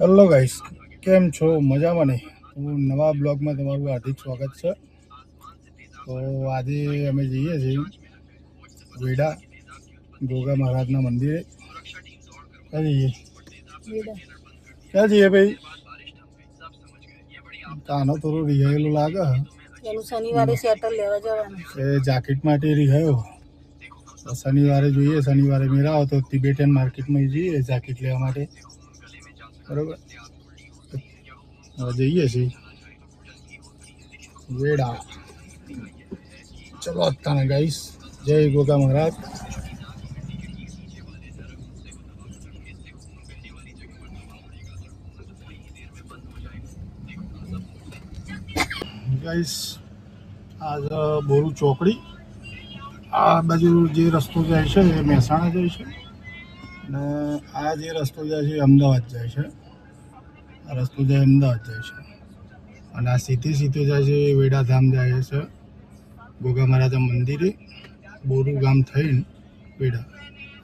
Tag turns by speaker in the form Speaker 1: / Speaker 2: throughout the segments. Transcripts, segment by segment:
Speaker 1: Hello guys કેમ છો? મજામાં નહીં હું નવા બ્લોગમાં તમારું હાર્દિક સ્વાગત છે. તો આજે અમે જઈએ છીએ વેડા ગોગા મહારાજના મંદિરે. ક્યાં જઈએ? ક્યાં જઈએ ભાઈ? કાનો થોડું રિહાયેલું લાગે.
Speaker 2: શનિવારે સેટલ લેવા જવાનું.
Speaker 1: એ જાકેટ માટે રિહાયો. શનિવારે જોઈએ શનિવારે મેળાવો તો તિબેટન માર્કેટમાં જઈએ જાકેટ લેવા માટે. બરોબર? જઈએ છીએ. વેડા. ચલો અત્યારે ગાઈસ જય ગોગા મહારાજ. ગાઈસ આજ બોરું ચોકડી. આ બાજુ જે રસ્તો જાય છે એ મહેસાણા જાય છે. અને આ જે રસ્તો જાય છે એ અમદાવાદ જાય છે. રસ્તો જાય અમદાવાદ જાય છે. અને આ સીધે સીધો જાય છે વેડાધામ જાય છે. ગોગા મહારાજા મંદિરે બોરુ ગામ થઈને વેડા.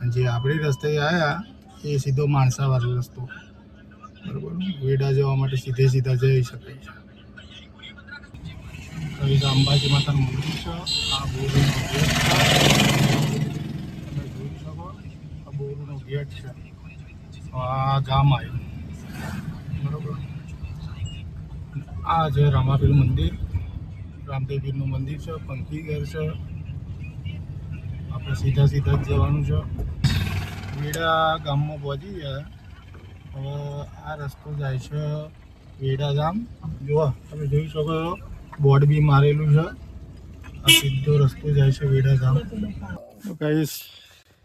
Speaker 1: અને જે આપણે રસ્તે આવ્યા એ સીધો માણસાવાળો રસ્તો. બરાબર? વેડા જવા માટે સીધે સીધા જઈ શકાય છે. અંબાજી માતાનું મંદિર છે. આ બોરુનો ગેટ છે. તમે જોઈ શકો, આ બોરુનો ગેટ છે. આ ગામ આવ્યું. આ છે રામાપીર મંદિર. રામદેવીરનું મંદિર છે, પંખી ઘર છે. આપણે સીધા સીધા જ જવાનું છે. વેડા ગામમાં પહોંચી ગયા. હવે આ રસ્તો જાય છે વેડા ગામ. જોવા તમે જોઈ શકો છો, બોર્ડ બી મારેલું છે. આ સીધો રસ્તો જાય છે વેડાધામ તો કઈ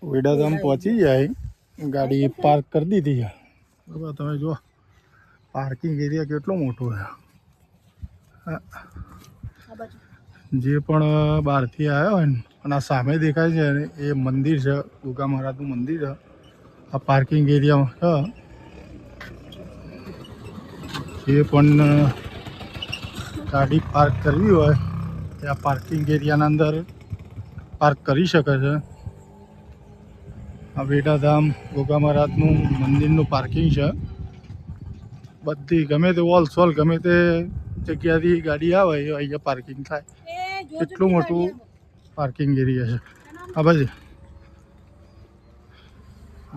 Speaker 1: વેડાધામ પહોંચી જાય. ગાડી પાર્ક કરી દીધી છે. બરાબર, તમે જુઓ. પાર્કિંગ એરિયા કેટલો મોટો છે? જે પણ બહારથી આવ્યો હોય ને અને આ સામે દેખાય છે ને એ મંદિર છે ગોગા મહારાજનું મંદિર છે. આ પાર્કિંગ એરિયામાં છે. જે પણ ગાડી પાર્ક કરવી હોય એ આ પાર્કિંગ એરિયાના અંદર પાર્ક કરી શકે છે. આ વેડાધામ ગોગા મહારાજનું મંદિરનું પાર્કિંગ છે. બધી ગમે તે ઓલ સોલ ગમે તે જગ્યાથી ગાડી આવે એ અહીંયા પાર્કિંગ થાય. કેટલું મોટું પાર્કિંગ એરિયા છે. આ ભાઈ.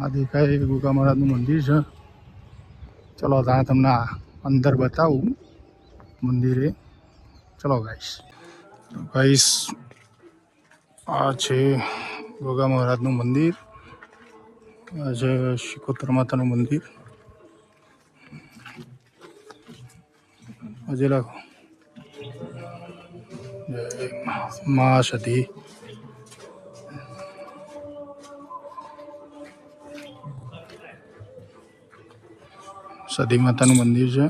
Speaker 1: આ દેખાય ગોગા મહારાજનું મંદિર છે. ચલો ત્યાં તમને અંદર બતાવું મંદિરે. ચલો ગાઈશ ગાઈશ આ છે ગોગા મહારાજનું મંદિર. આ છે શિકોતર માતાનું મંદિર. હજી રાખો મા સતી. સતી માતાનું મંદિર છે.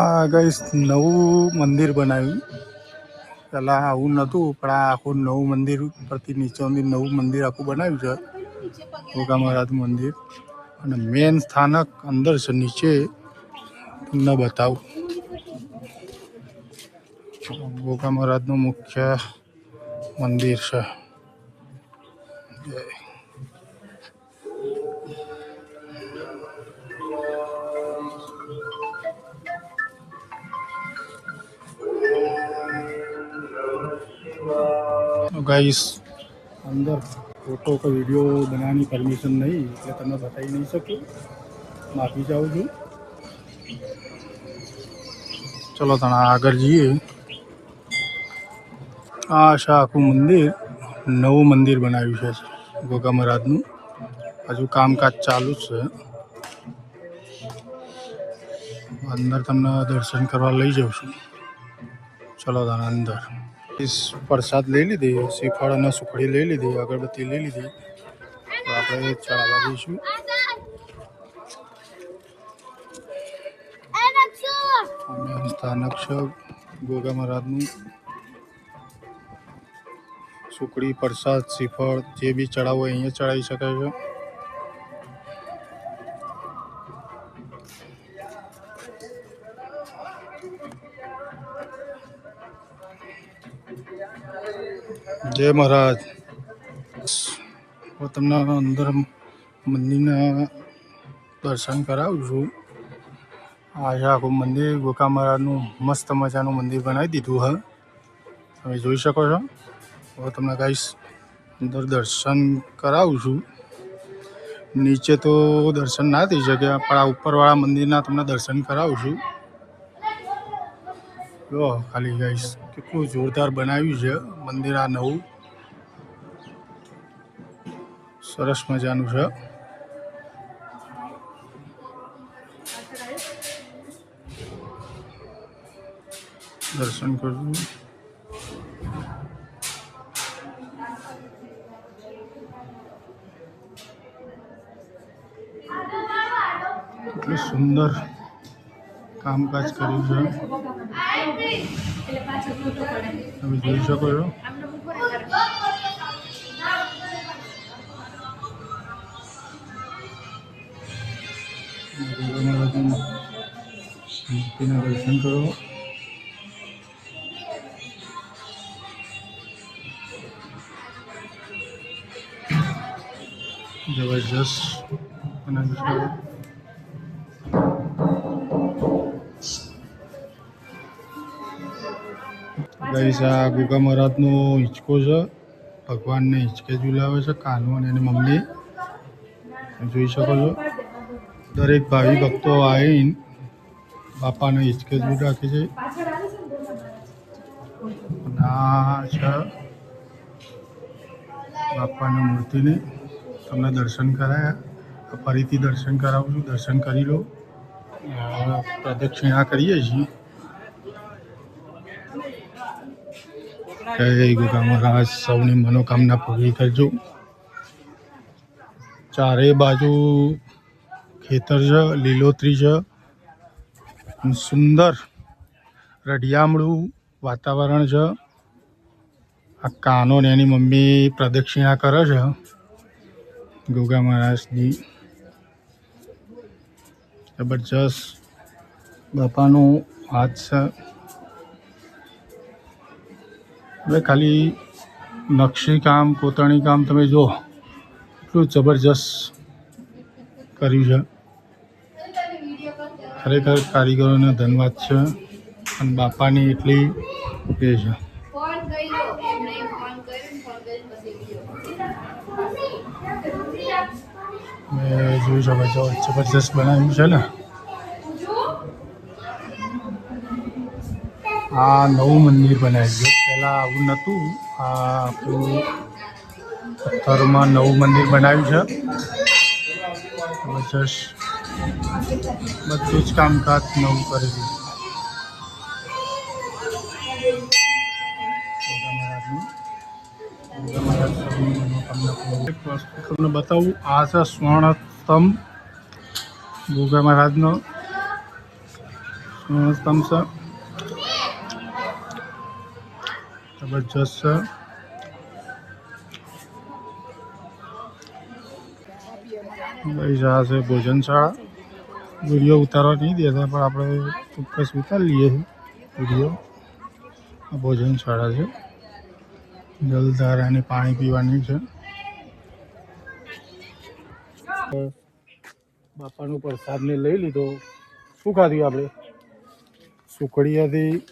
Speaker 1: આ ગઈશ નવું મંદિર બનાવ્યું. પહેલાં આવું નહોતું પણ આ આખું નવું મંદિર પરથી નીચે નવું મંદિર આખું બનાવ્યું છે. ગોગા મહારાજનું મંદિર. અને મેન સ્થાનક અંદર છે નીચે તમને બતાવું. ગોગા મહારાજનું મુખ્ય મંદિર છે. ગાઈસ અંદર ફોટો કે વીડિયો બનાવવાની પરમિશન નહીં, એટલે તમને બતાવી નહીં શકું. માફી જાઉં છું. ચલો તણા આગળ જઈએ. આ છે આખું મંદિર, નવું મંદિર બનાવ્યું છે ગોગા મહારાજનું. હજુ કામકાજ ચાલુ જ છે. અંદર તમને દર્શન કરવા લઈ જાઉં છું. ચલો તણા, અંદર. પ્રસાદ લઈ લીધી શ્રીફળ અને સુખડી લઈ લીધી અગરબત્તી લઈ લીધી. તો આપણે ચડાવવા દઈશું અમે સ્થાનક ગોગા મહારાજનું. સુખડી પ્રસાદ શ્રીફળ જે બી ચડાવો અહીંયા ચડાવી શકાય છે. જય મહારાજ. હું તમને અંદર મંદિરના દર્શન કરાવું છું. આજે આખું મંદિર ગોકા મહારાજનું મસ્ત મજાનું મંદિર બનાવી દીધું હા. તમે જોઈ શકો છો. હવે તમને ગાઈશ અંદર દર્શન કરાવું છું. નીચે તો દર્શન ના થઈ શકે, પણ આ ઉપરવાળા મંદિરના તમને દર્શન કરાવું છું. જો ખાલી ગાઈશ કેટલું જોરદાર બનાવ્યું છે, મંદિર આ નવું. સરસ મજાનું છે. દર્શન કરવું કેટલું સુંદર કામકાજ કર્યું છે. તમે જોઈ શકો છો મૂર્તિના દર્શન કરો જબરજસ્ત છે ગઈસ આ ગોગા મહારાજનો હિંચકો છે. ભગવાનને હિંચકે ઝુલાવે છે, કાનુ અને એની મમ્મી. જોઈ શકો છો. દરેક ભાવિ ભક્તો આવીને બાપાને હિંચકે ઝૂલ રાખે છે. આ છે બાપાની મૂર્તિને. તમને દર્શન કરાયા. ફરીથી દર્શન કરાવું છું. દર્શન કરી લો. પ્રદક્ષિણા કરીએ છીએ. જય મહારાજ સૌની મનોકામના પૂરી કરજો. ચારે બાજુ ખેતર છે, લીલોતરી છે સુંદર રઢિયામળું વાતાવરણ છે. આ કાનો ને એની મમ્મી પ્રદક્ષિણા કરે છે ગોગા મહારાજની. જબરજસ્ત બાપાનું હાથ છે. હવે ખાલી નકશી કામ કોતરણી કામ તમે જો એટલું જબરજસ્ત કર્યું છે. ખરેખર કારીગરોને ધન્યવાદ છે અને બાપાની એટલી એ છે. મેં જોયું છે છો જબરજસ્ત બનાવ્યું છે ને. આ નવું મંદિર બનાવ્યું છે. પહેલાં આવું નહોતું. આ આપણું પથ્થરમાં નવું મંદિર બનાવ્યું છે. બધું જ કામકાજ નવું કરી દીધું. તમને બતાવું, આ છે સ્વર્ણ સ્તંભ ગોગા મહારાજનો. સ્વર્ણ છે. જબરજસ્ત છે. ભાઈ આ છે ભોજનશાળા. વીડિયો ઉતારવા નહીં દેતા, પણ આપણે ચોક્કસ ઉતારી લઈએ વીડિયો. આ ભોજનશાળા છે. જલધારાની પાણી પીવાની છે. બાપાનો પ્રસાદને લઈ લીધો. શું ખાધું આપણે? સુખડિયાથી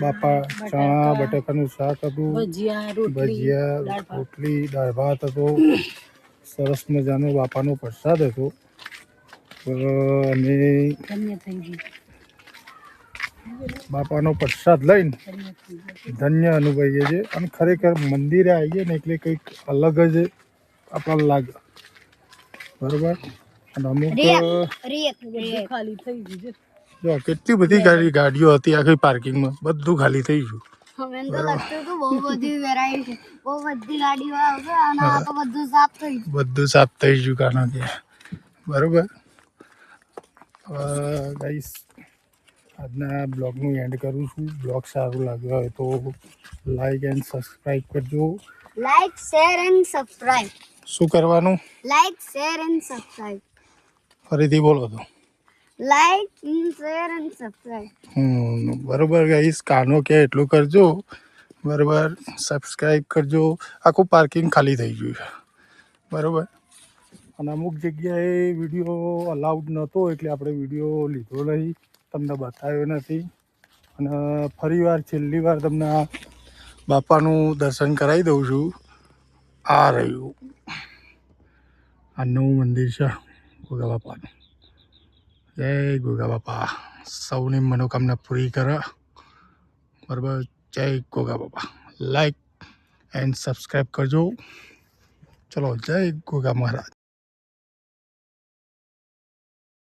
Speaker 1: બાપા ચણા બટાકાનું શાક હતું
Speaker 2: ભજીયા રોટલી દાળ ભાત.
Speaker 1: હતો. સરસ મજાનો બાપાનો પ્રસાદ હતો.
Speaker 2: અને
Speaker 1: બાપાનો પ્રસાદ લઈને
Speaker 2: ધન્ય
Speaker 1: અનુભવીએ છીએ. અને ખરેખર મંદિરે આવીએ ને એટલે કંઈક અલગ જ આપણને લાગે. બરોબર? અને અમુક
Speaker 2: ખાલી થઈ ગયું છે.
Speaker 1: જો કેટલી બધી ગાડી ગાડીઓ હતી આખી પાર્કિંગમાં. બધું ખાલી થઈ ગયું.
Speaker 3: હવે તો લાગતું હતું બહુ બધી વેરાયટી બહુ બધી ગાડીઓ આવશે અને આ તો બધું સાફ થઈ ગયું.
Speaker 1: બધું સાફ થઈ ગયું કાનો ત્યાં. બરોબર? ગાઈસ આજના બ્લોગનું એન્ડ કરું છું. બ્લોગ સારું લાગ્યો હોય તો લાઈક એન્ડ સબસ્ક્રાઇબ કરજો.
Speaker 3: લાઈક શેર એન્ડ સબસ્ક્રાઇબ
Speaker 1: શું કરવાનું?
Speaker 3: લાઈક શેર એન્ડ સબસ્ક્રાઇબ
Speaker 1: ફરીથી બોલો તો.
Speaker 3: લાઈક શેર એન્ડ સબસ્ક્રાઇબ
Speaker 1: બરોબર ગાઈસ કાનો કે એટલું કરજો. બરોબર સબસ્ક્રાઈબ કરજો. આખું પાર્કિંગ ખાલી થઈ ગયું છે. બરોબર? અને અમુક જગ્યાએ વીડિયો અલાઉડ નહોતો એટલે આપણે વીડિયો લીધો નહીં. તમને બતાવ્યો નથી. અને ફરી વાર, છેલ્લી વાર તમને બાપાનું દર્શન કરાવી દઉં છું. આ રહ્યું. આ નવું મંદિર છે ગોગા બાપાનું જય ગોગા બાપા. સૌની મનોકામના પૂરી કર. બરાબર? જય ગોગા બાપા. લાઈક એન્ડ સબસ્ક્રાઈબ કરજો. ચલો, જય ગોગા મહારાજ.